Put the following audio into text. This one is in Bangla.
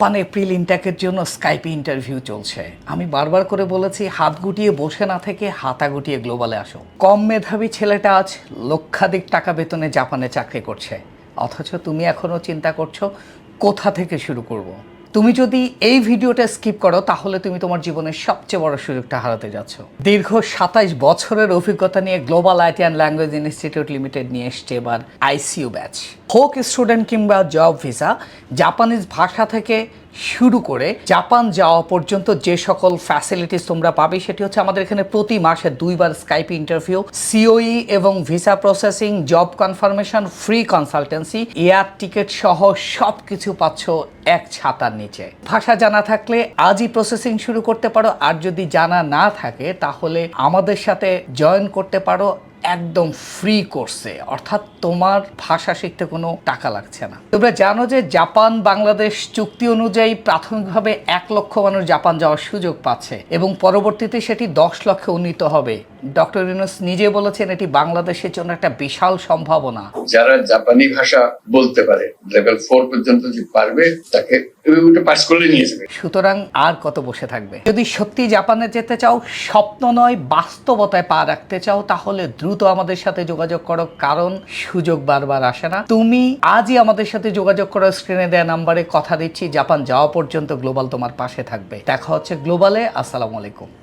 পান এপ্রিল ইন্টাকের জন্য স্কাইপে ইন্টারভিউ চলছে। আমি বারবার করে বলেছি, হাত গুটিয়ে বসে না থেকে হাতা গুটিয়ে গ্লোবালে আসো। কম মেধাবী ছেলেটা আজ লক্ষাধিক টাকা বেতনে জাপানে চাকরি করছে। অথচ তুমি এখনও চিন্তা করছ, কোথা থেকে শুরু করব। তুমি যদি এই ভিডিওটা স্কিপ করো, তাহলে তুমি তোমার জীবনের সবচেয়ে বড় সুযোগটা হারাতে যাচ্ছ। দীর্ঘ সাতাইশ বছরের অভিজ্ঞতা নিয়ে global IT and language institute limited নিয়ে এসছে এবার আইসিইউ ব্যাচ হোক স্টুডেন্ট কিংবা জব ভিসা জাপানিজ ভাষা থেকে শুরু করে জাপান যাওয়া পর্যন্ত যে সকল ফ্যাসিলিটিস তোমরা পাবে, সেটি হচ্ছে আমাদের এখানে প্রতি মাসে দুইবার স্কাইপ ইন্টারভিউ সিওই এবং visa processing job confirmation free consultancy air ticket সহ সব কিছু পাচ্ছ এক ছাতার নিচে। ভাষা জানা থাকলে আজই প্রসেসিং শুরু করতে পারো, আর যদি জানা না থাকে, তাহলে আমাদের সাথে জয়েন করতে পারো। একদম ফ্রি কোর্সে অর্থাৎ তোমার ভাষা শিখতে কোনো টাকা লাগছে না। তোমরা জানো যে জাপান বাংলাদেশ চুক্তি অনুযায়ী প্রাথমিকভাবে এক লক্ষ মানুষ জাপান যাওয়ার সুযোগ পাচ্ছে এবং পরবর্তীতে সেটি দশ লক্ষে উন্নীত হবে। ডক্টর ইউনুস নিজে বলেছেন এটি বাংলাদেশের জন্য একটা বিশাল সম্ভাবনা। যারা জাপানি ভাষা বলতে পারে লেভেল ফোর পর্যন্ত যে পারবে তাকে পাস করলে নিয়ে যাবে। সুতরাং আর কত বসে থাকবে? যদি সত্যি জাপানে যেতে চাও স্বপ্ন নয় বাস্তবতায় পা রাখতে চাও তাহলে দ্রুত আমাদের সাথে যোগাযোগ করো, কারণ সুযোগ বারবার আসে না। তুমি আজই আমাদের সাথে যোগাযোগ করো, স্ক্রিনে দেয়া নাম্বারে কথা দিচ্ছি, জাপান যাওয়া পর্যন্ত গ্লোবাল তোমার পাশে থাকবে। দেখা হচ্ছে গ্লোবালে, আসসালামু আলাইকুম।